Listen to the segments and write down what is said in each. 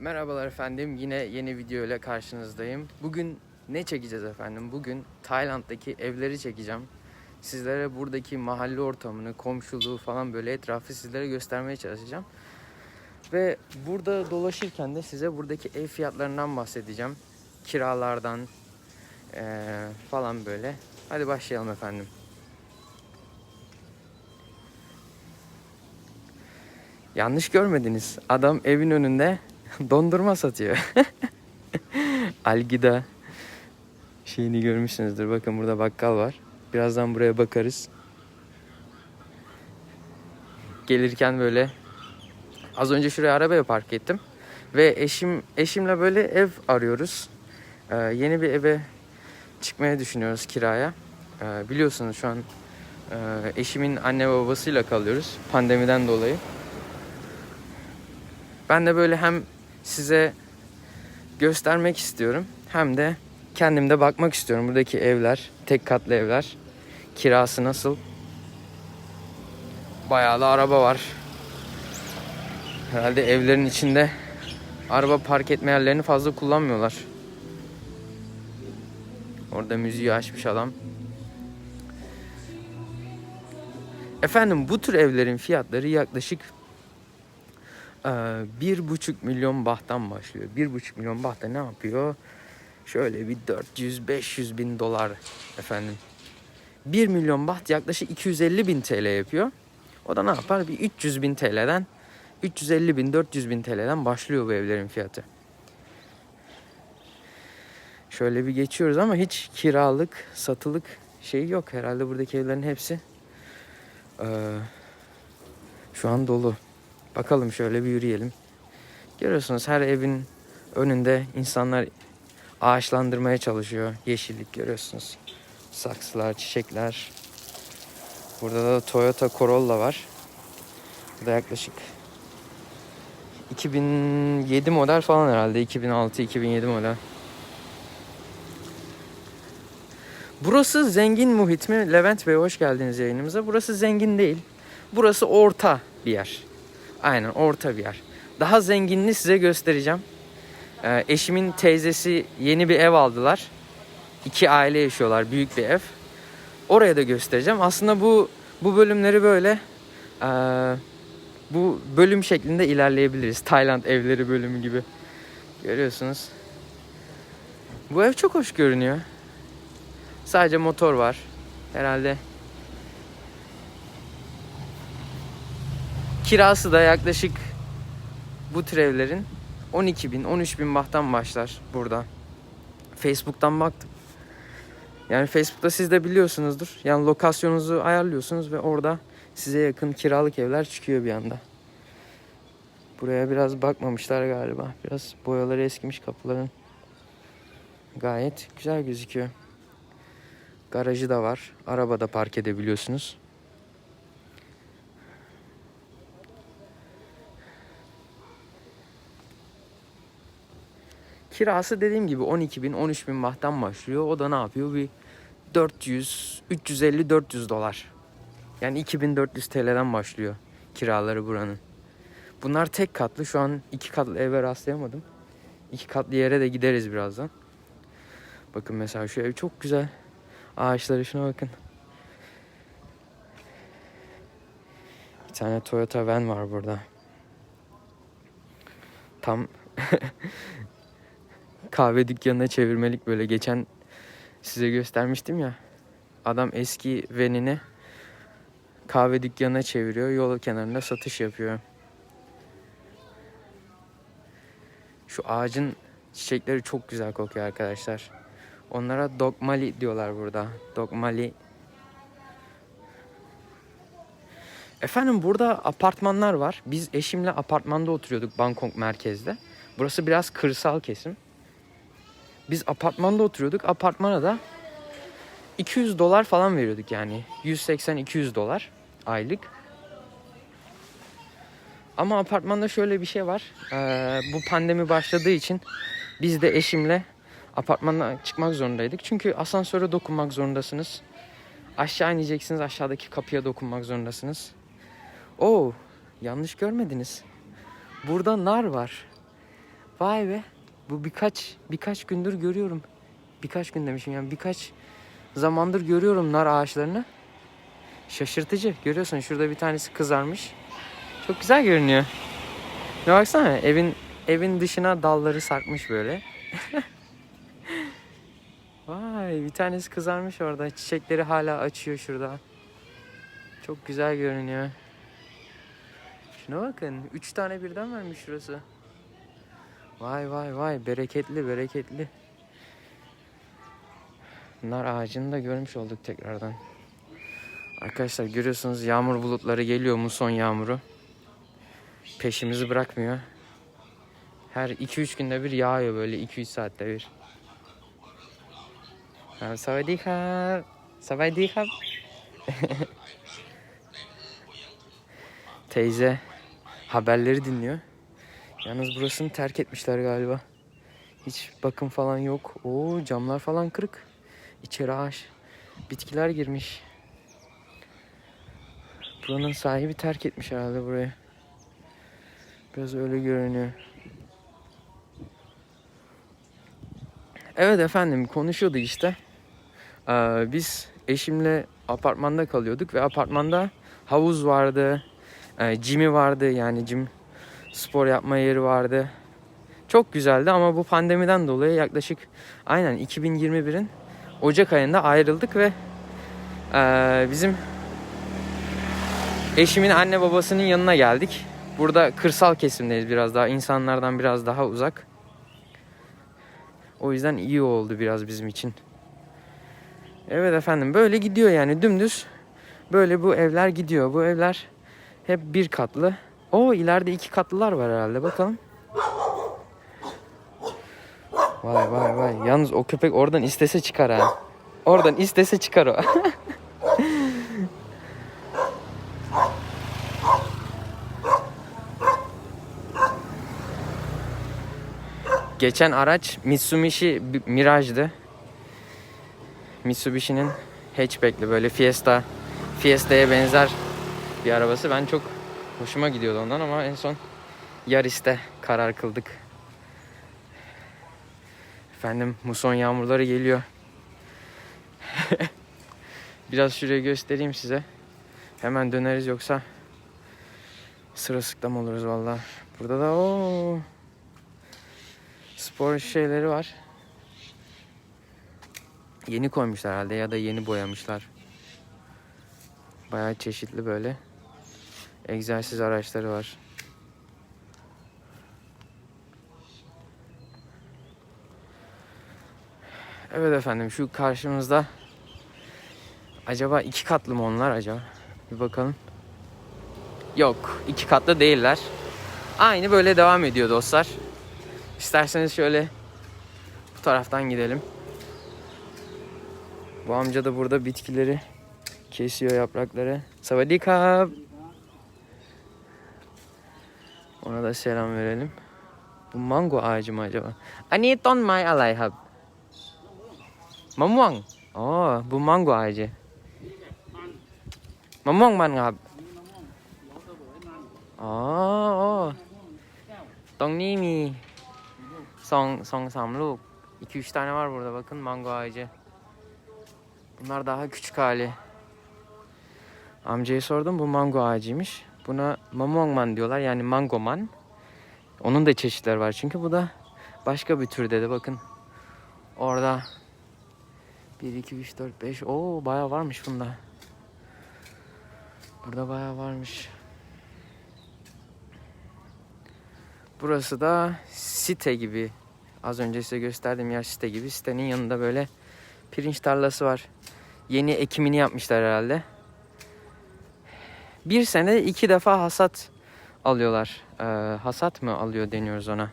Merhabalar efendim. Yine yeni video ile karşınızdayım. Bugün ne çekeceğiz efendim? Bugün Tayland'daki evleri çekeceğim. Sizlere buradaki mahalle ortamını, komşuluğu falan böyle etrafı sizlere göstermeye çalışacağım. Ve burada dolaşırken de size buradaki ev fiyatlarından bahsedeceğim. Kiralardan eee, falan böyle. Hadi başlayalım efendim. Yanlış görmediniz. Adam evin önünde dondurma satıyor. Algida şeyini görmüşsünüzdür. Bakın burada bakkal var. Birazdan buraya bakarız. Gelirken böyle az önce şuraya arabaya park ettim ve eşim eşimle böyle ev arıyoruz. Ee, yeni bir eve çıkmaya düşünüyoruz kiraya. Ee, biliyorsunuz şu an e, eşimin anne ve babasıyla kalıyoruz pandemiden dolayı. Ben de böyle hem size göstermek istiyorum hem de kendim de bakmak istiyorum. Buradaki evler, tek katlı evler kirası nasıl? Bayağı da araba var. Herhalde evlerin içinde araba park etme yerlerini fazla kullanmıyorlar. Orada müziği açmış adam. Efendim bu tür evlerin fiyatları yaklaşık bir buçuk milyon bahttan başlıyor. Bir buçuk milyon bahta ne yapıyor? Şöyle bir 400-500 bin dolar efendim. 1 milyon baht yaklaşık 250 bin TL yapıyor. O da ne yapar? Bir 300 bin TL'den 350 bin 400 bin TL'den başlıyor bu evlerin fiyatı. Şöyle bir geçiyoruz ama hiç kiralık, satılık şey yok. Herhalde buradaki evlerin hepsi eee, şu an dolu. Bakalım şöyle bir yürüyelim. Görüyorsunuz her evin önünde insanlar ağaçlandırmaya çalışıyor. Yeşillik görüyorsunuz. Saksılar, çiçekler. Burada da Toyota Corolla var. Bu da yaklaşık 2007 model falan herhalde. 2006-2007 model. Burası zengin muhit mi? Levent Bey hoş geldiniz yayınımıza. Burası zengin değil. Burası orta bir yer. Aynen orta bir yer. Daha zenginini size göstereceğim. Ee, eşimin teyzesi yeni bir ev aldılar. İki aile yaşıyorlar. Büyük bir ev. Oraya da göstereceğim. Aslında bu bu bölümleri böyle ee, bu bölüm şeklinde ilerleyebiliriz. Tayland evleri bölümü gibi. Görüyorsunuz. Bu ev çok hoş görünüyor. Sadece motor var. Herhalde Kirası da yaklaşık bu tür evlerin 12 bin, 13 bin bahtan başlar burada. Facebook'tan baktım. Yani Facebook'ta siz de biliyorsunuzdur. Yani lokasyonunuzu ayarlıyorsunuz ve orada size yakın kiralık evler çıkıyor bir anda. Buraya biraz bakmamışlar galiba. Biraz boyaları eskimiş kapıların. Gayet güzel gözüküyor. Garajı da var. Arabada park edebiliyorsunuz. Kirası dediğim gibi 12 bin 13 bin bahtan başlıyor. O da ne yapıyor? Bir 400, 350, 400 dolar. Yani 2400 TL'den başlıyor kiraları buranın. Bunlar tek katlı. Şu an iki katlı eve rastlayamadım. İki katlı yere de gideriz birazdan. Bakın mesela şu ev çok güzel. Ağaçları şuna bakın. Bir tane Toyota van var burada. Tam kahve dükkanına çevirmelik böyle geçen size göstermiştim ya. Adam eski venini kahve dükkanına çeviriyor. Yol kenarında satış yapıyor. Şu ağacın çiçekleri çok güzel kokuyor arkadaşlar. Onlara dogmali diyorlar burada. Dogmali. Efendim burada apartmanlar var. Biz eşimle apartmanda oturuyorduk Bangkok merkezde. Burası biraz kırsal kesim. Biz apartmanda oturuyorduk. Apartmana da 200 dolar falan veriyorduk yani. 180-200 dolar aylık. Ama apartmanda şöyle bir şey var. Ee, bu pandemi başladığı için biz de eşimle apartmandan çıkmak zorundaydık. Çünkü asansöre dokunmak zorundasınız. Aşağı ineceksiniz. Aşağıdaki kapıya dokunmak zorundasınız. Oo, yanlış görmediniz. Burada nar var. Vay be. Bu birkaç birkaç gündür görüyorum. Birkaç gün demişim yani birkaç zamandır görüyorum nar ağaçlarını. Şaşırtıcı. Görüyorsun şurada bir tanesi kızarmış. Çok güzel görünüyor. Ne baksana evin evin dışına dalları sarkmış böyle. Vay bir tanesi kızarmış orada. Çiçekleri hala açıyor şurada. Çok güzel görünüyor. Şuna bakın. Üç tane birden vermiş şurası. Vay vay vay. Bereketli bereketli. Nar ağacını da görmüş olduk tekrardan. Arkadaşlar görüyorsunuz yağmur bulutları geliyor muson yağmuru. Peşimizi bırakmıyor. Her 2-3 günde bir yağıyor böyle 2-3 saatte bir. Ha, Savadi kap. Savadi kap. Teyze haberleri dinliyor. Yalnız burasını terk etmişler galiba. Hiç bakım falan yok. Oo camlar falan kırık. İçeri ağaç. Bitkiler girmiş. Buranın sahibi terk etmiş herhalde burayı. Biraz öyle görünüyor. Evet efendim konuşuyorduk işte. Ee, biz eşimle apartmanda kalıyorduk ve apartmanda havuz vardı, e, jim'i vardı yani jim spor yapma yeri vardı. Çok güzeldi ama bu pandemiden dolayı yaklaşık aynen 2021'in Ocak ayında ayrıldık ve e, bizim eşimin anne babasının yanına geldik. Burada kırsal kesimdeyiz biraz daha insanlardan biraz daha uzak. O yüzden iyi oldu biraz bizim için. Evet efendim böyle gidiyor yani dümdüz. Böyle bu evler gidiyor. Bu evler hep bir katlı. O ileride iki katlılar var herhalde bakalım. Vay vay vay. Yalnız o köpek oradan istese çıkar ha. Oradan istese çıkar o. Geçen araç Mitsubishi Mirage'dı. Mitsubishi'nin hatchback'li böyle Fiesta Fiesta'ya benzer bir arabası. Ben çok hoşuma gidiyordu ondan ama en son Yaris'te karar kıldık. Efendim muson yağmurları geliyor. Biraz şurayı göstereyim size. Hemen döneriz yoksa sırılsıklam oluruz valla. Burada da o spor şeyleri var. Yeni koymuşlar herhalde ya da yeni boyamışlar. Bayağı çeşitli böyle egzersiz araçları var. Evet efendim şu karşımızda acaba iki katlı mı onlar acaba? Bir bakalım. Yok iki katlı değiller. Aynı böyle devam ediyor dostlar. İsterseniz şöyle bu taraftan gidelim. Bu amca da burada bitkileri kesiyor yaprakları. Savadikap. Ona da selam verelim. Bu mango ağacı mı acaba? อันนี้ต้นไม้อะไรครับมะม่วงอ๋อ bu mango ağacı มะม่วงมันครับอ๋ออ๋อตรงนี้มีสองสองสามลูก 2 3 tane var burada bakın mango ağacı. Bunlar daha küçük hali. Amcaya sordum bu mango ağacıymış. Buna mamongman diyorlar yani mangoman. Onun da çeşitleri var çünkü bu da başka bir tür dedi bakın. Orada 1, 2, 3, 4, 5. Oo bayağı varmış bunda. Burada bayağı varmış. Burası da site gibi. Az önce size gösterdiğim yer site gibi. Sitenin yanında böyle pirinç tarlası var. Yeni ekimini yapmışlar herhalde. Bir sene iki defa hasat alıyorlar. Ee, hasat mı alıyor deniyoruz ona.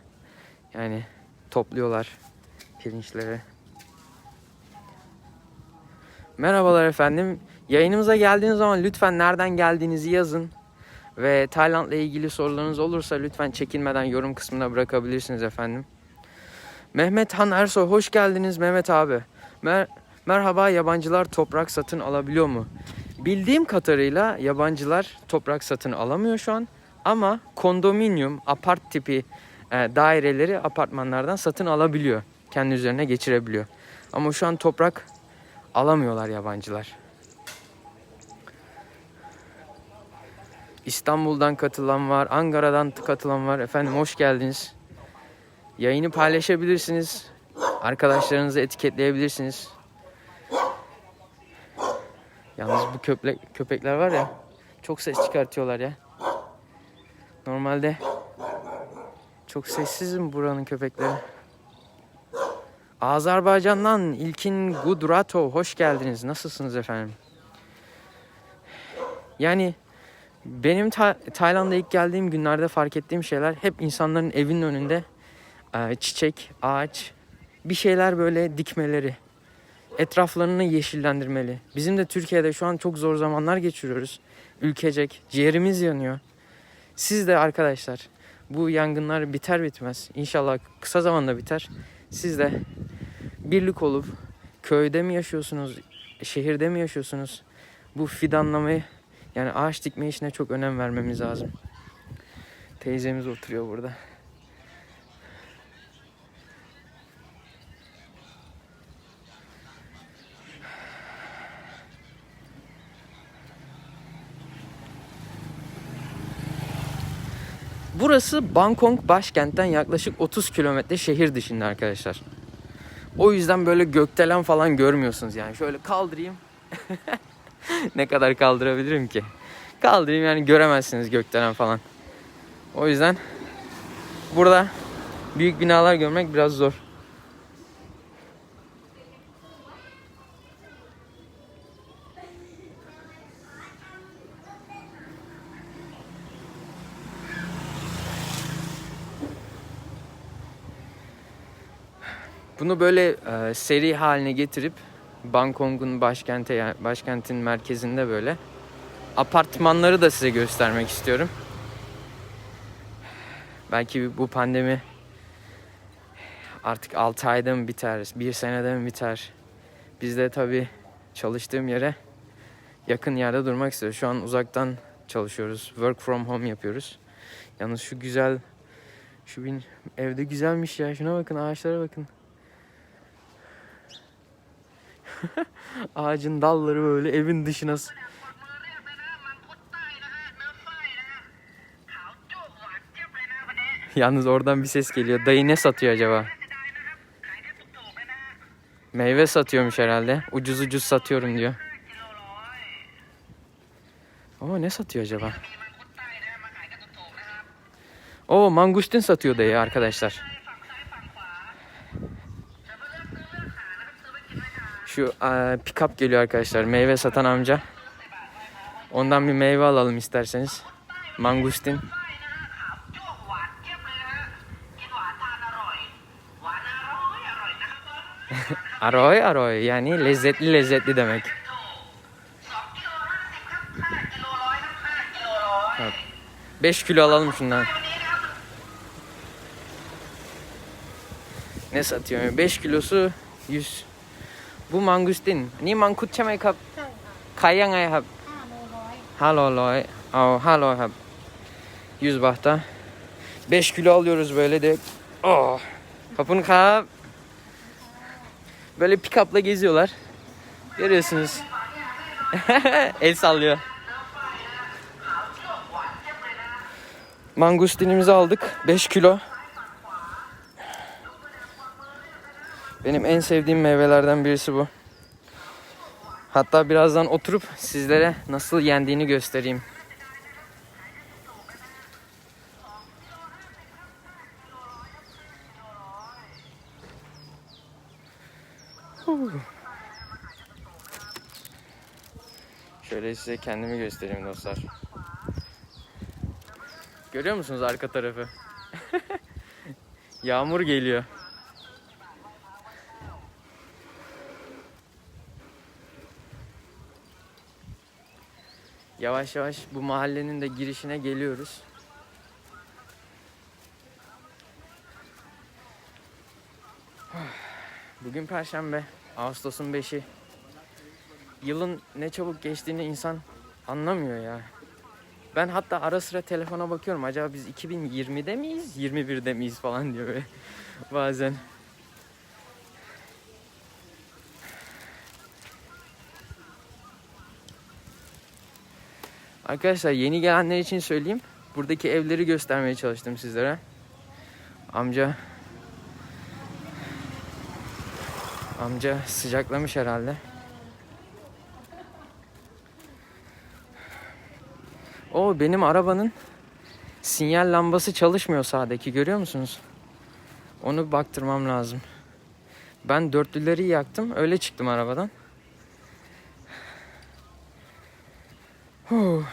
Yani topluyorlar pirinçleri. Merhabalar efendim. Yayınımıza geldiğiniz zaman lütfen nereden geldiğinizi yazın. Ve Tayland'la ilgili sorularınız olursa lütfen çekinmeden yorum kısmına bırakabilirsiniz efendim. Mehmet Han Ersoy hoş geldiniz Mehmet abi. Mer Merhaba yabancılar toprak satın alabiliyor mu? Bildiğim kadarıyla yabancılar toprak satın alamıyor şu an. Ama kondominyum, apart tipi e, daireleri apartmanlardan satın alabiliyor. Kendi üzerine geçirebiliyor. Ama şu an toprak alamıyorlar yabancılar. İstanbul'dan katılan var, Ankara'dan katılan var. Efendim hoş geldiniz. Yayını paylaşabilirsiniz. Arkadaşlarınızı etiketleyebilirsiniz. Yalnız bu köpek, köpekler var ya çok ses çıkartıyorlar ya. Normalde çok sessizim buranın köpekleri. Azerbaycan'dan İlkin Gudrato hoş geldiniz. Nasılsınız efendim? Yani benim Ta- Tayland'a ilk geldiğim günlerde fark ettiğim şeyler hep insanların evinin önünde e, çiçek, ağaç, bir şeyler böyle dikmeleri. Etraflarını yeşillendirmeli. Bizim de Türkiye'de şu an çok zor zamanlar geçiriyoruz. Ülkecek, ciğerimiz yanıyor. Siz de arkadaşlar bu yangınlar biter bitmez. İnşallah kısa zamanda biter. Siz de birlik olup köyde mi yaşıyorsunuz, şehirde mi yaşıyorsunuz? Bu fidanlamayı yani ağaç dikme işine çok önem vermemiz lazım. Teyzemiz oturuyor burada. Burası Bangkok başkentten yaklaşık 30 kilometre şehir dışında arkadaşlar. O yüzden böyle gökdelen falan görmüyorsunuz yani. Şöyle kaldırayım. ne kadar kaldırabilirim ki? Kaldırayım yani göremezsiniz gökdelen falan. O yüzden burada büyük binalar görmek biraz zor. Bunu böyle e, seri haline getirip Bangkok'un başkente yani başkentin merkezinde böyle apartmanları da size göstermek istiyorum. Belki bu pandemi artık 6 ayda mı biter, 1 senede mi biter? Biz de tabii çalıştığım yere yakın yerde durmak istiyoruz. Şu an uzaktan çalışıyoruz. Work from home yapıyoruz. Yalnız şu güzel şu bin evde güzelmiş ya. Şuna bakın ağaçlara bakın. Ağacın dalları böyle evin dışına Yalnız oradan bir ses geliyor. Dayı ne satıyor acaba? Meyve satıyormuş herhalde. Ucuz ucuz satıyorum diyor. Oo ne satıyor acaba? Oo mangustin satıyor dayı arkadaşlar. Şu pick-up geliyor arkadaşlar. Meyve satan amca. Ondan bir meyve alalım isterseniz. Mangustin. aroy aroy yani lezzetli lezzetli demek. Evet. 5 kilo alalım şundan. Ne satıyor? 5 kilosu 100 บครับห้ากิโลร้อยครับห้ากิโลร้อย 5 kilo alalım şundan. วันนี้นะครับ Ne satıyor? 5 kilosu 100. Bu mangustin. Ni mangkut ใช่ไหมครับ ใช่ค่ะ ขายยังไงครับ ห้าโลร้อย 500 ร้อยเอา500ครับ 100 bahta 5 kilo alıyoruz böyle de. Oh. Kapın kap. Böyle pick-up'la geziyorlar. Görüyorsunuz. El sallıyor. Mangustinimizi aldık. 5 kilo. Benim en sevdiğim meyvelerden birisi bu. Hatta birazdan oturup sizlere nasıl yendiğini göstereyim. Şöyle size kendimi göstereyim dostlar. Görüyor musunuz arka tarafı? Yağmur geliyor. Yavaş yavaş bu mahallenin de girişine geliyoruz. Bugün Perşembe, Ağustos'un 5'i. Yılın ne çabuk geçtiğini insan anlamıyor ya. Ben hatta ara sıra telefona bakıyorum. Acaba biz 2020'de miyiz? 21'de miyiz falan diyor böyle. Bazen. Arkadaşlar yeni gelenler için söyleyeyim. Buradaki evleri göstermeye çalıştım sizlere. Amca Amca sıcaklamış herhalde. O benim arabanın sinyal lambası çalışmıyor sağdaki görüyor musunuz? Onu baktırmam lazım. Ben dörtlüleri yaktım öyle çıktım arabadan. Huh.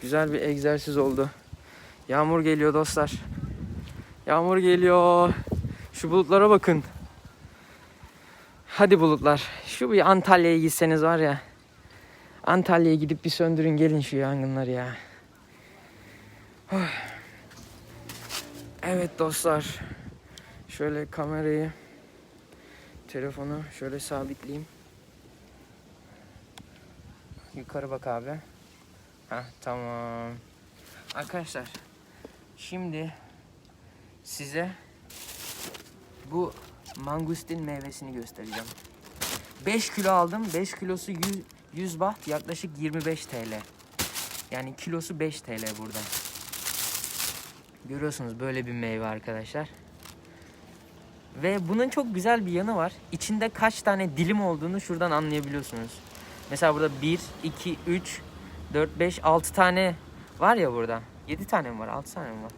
Güzel bir egzersiz oldu. Yağmur geliyor dostlar. Yağmur geliyor. Şu bulutlara bakın. Hadi bulutlar. Şu bir Antalya'ya gitseniz var ya. Antalya'ya gidip bir söndürün gelin şu yangınları ya. Evet dostlar. Şöyle kamerayı telefonu şöyle sabitleyeyim. Yukarı bak abi. Heh, tamam. Arkadaşlar şimdi size bu mangustin meyvesini göstereceğim. 5 kilo aldım. 5 kilosu 100, 100 baht yaklaşık 25 TL. Yani kilosu 5 TL burada. Görüyorsunuz böyle bir meyve arkadaşlar. Ve bunun çok güzel bir yanı var. İçinde kaç tane dilim olduğunu şuradan anlayabiliyorsunuz. Mesela burada 1, 2, 3, 4, 5, 6 tane var ya burada. 7 tane mi var? 6 tane mi var?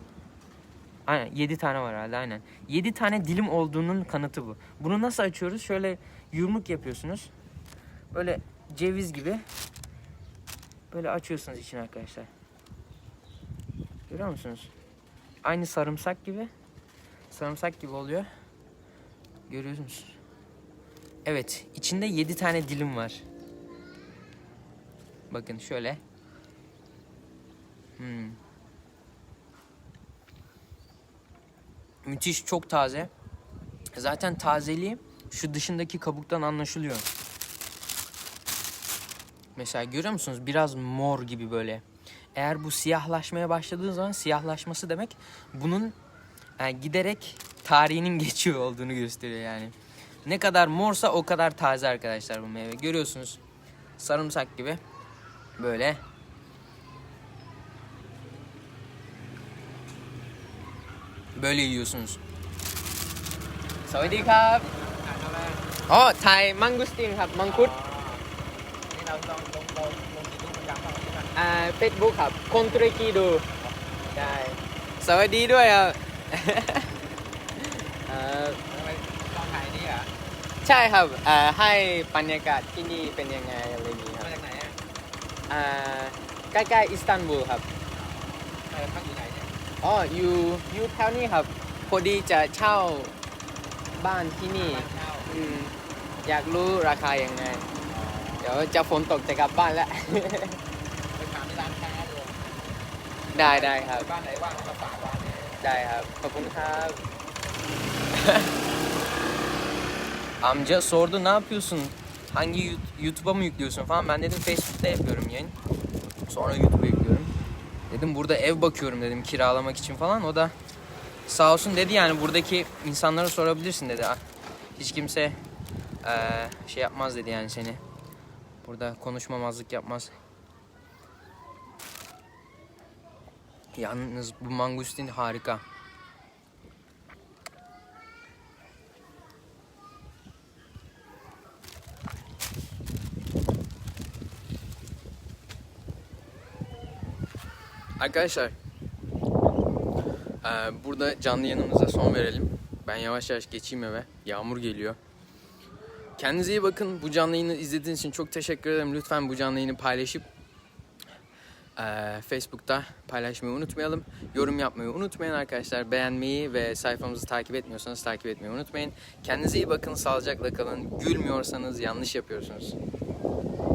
Aynen 7 tane var herhalde aynen. 7 tane dilim olduğunun kanıtı bu. Bunu nasıl açıyoruz? Şöyle yumruk yapıyorsunuz. Böyle ceviz gibi. Böyle açıyorsunuz içine arkadaşlar. Görüyor musunuz? Aynı sarımsak gibi. Sarımsak gibi oluyor. Görüyor musunuz? Evet, içinde 7 tane dilim var. Bakın şöyle. Hmm. Müthiş, çok taze. Zaten tazeliği şu dışındaki kabuktan anlaşılıyor. Mesela görüyor musunuz? Biraz mor gibi böyle. Eğer bu siyahlaşmaya başladığı zaman siyahlaşması demek bunun yani giderek tarihinin geçiyor olduğunu gösteriyor yani. Ne kadar morsa o kadar taze arkadaşlar bu meyve. Görüyorsunuz sarımsak gibi böyle. Böyle yiyorsunuz. สวัสดีครับอ๋อถ่ายมังกุสตินครับ มังคุดนี่เราลองลงลงลงยูทูบประจำบ้างที่มันอ่าเฟซบุ๊กครับ คนตุรกีดูใช่สวัสดีด้วยครับเอ่อทำไมต้องถ่ายนี่อะใช่ครับอ่าให้บรรยากาศที่นี่เป็นยังไงอะไร อ่าใกล้ๆอิสตันบูลครับใครพักอยู่ไหนเนี่ยอ๋ออยู่อยู่แถวนี้ครับ พอดีจะเช่าบ้านที่นี่บ้านเช่าอืมอยากรู้ราคายังไง เดี๋ยวจะฝนตกจะกลับบ้านแล้ว ไปถามที่ร้านค้าดูได้ได้ครับ บ้านไหนว่างก็มาฝากบ้านเนี่ยได้ครับ ขอบคุณครับ Amca sordu ne yapıyorsun? Hangi YouTube'a mı yüklüyorsun falan. Ben dedim Facebook'ta yapıyorum yayın. Sonra YouTube'a yüklüyorum. Dedim burada ev bakıyorum dedim kiralamak için falan. O da sağ olsun dedi yani buradaki insanlara sorabilirsin dedi. Ah, Hiç kimse eee, şey yapmaz dedi yani seni. Burada konuşmamazlık yapmaz. Yalnız bu mangustin harika. Arkadaşlar eee, burada canlı yanımıza son verelim. Ben yavaş yavaş geçeyim eve. Yağmur geliyor. Kendinize iyi bakın. Bu canlı yayını izlediğiniz için çok teşekkür ederim. Lütfen bu canlı yayını paylaşıp eee, Facebook'ta paylaşmayı unutmayalım. Yorum yapmayı unutmayın arkadaşlar. Beğenmeyi ve sayfamızı takip etmiyorsanız takip etmeyi unutmayın. Kendinize iyi bakın. Sağlıcakla kalın. Gülmüyorsanız yanlış yapıyorsunuz.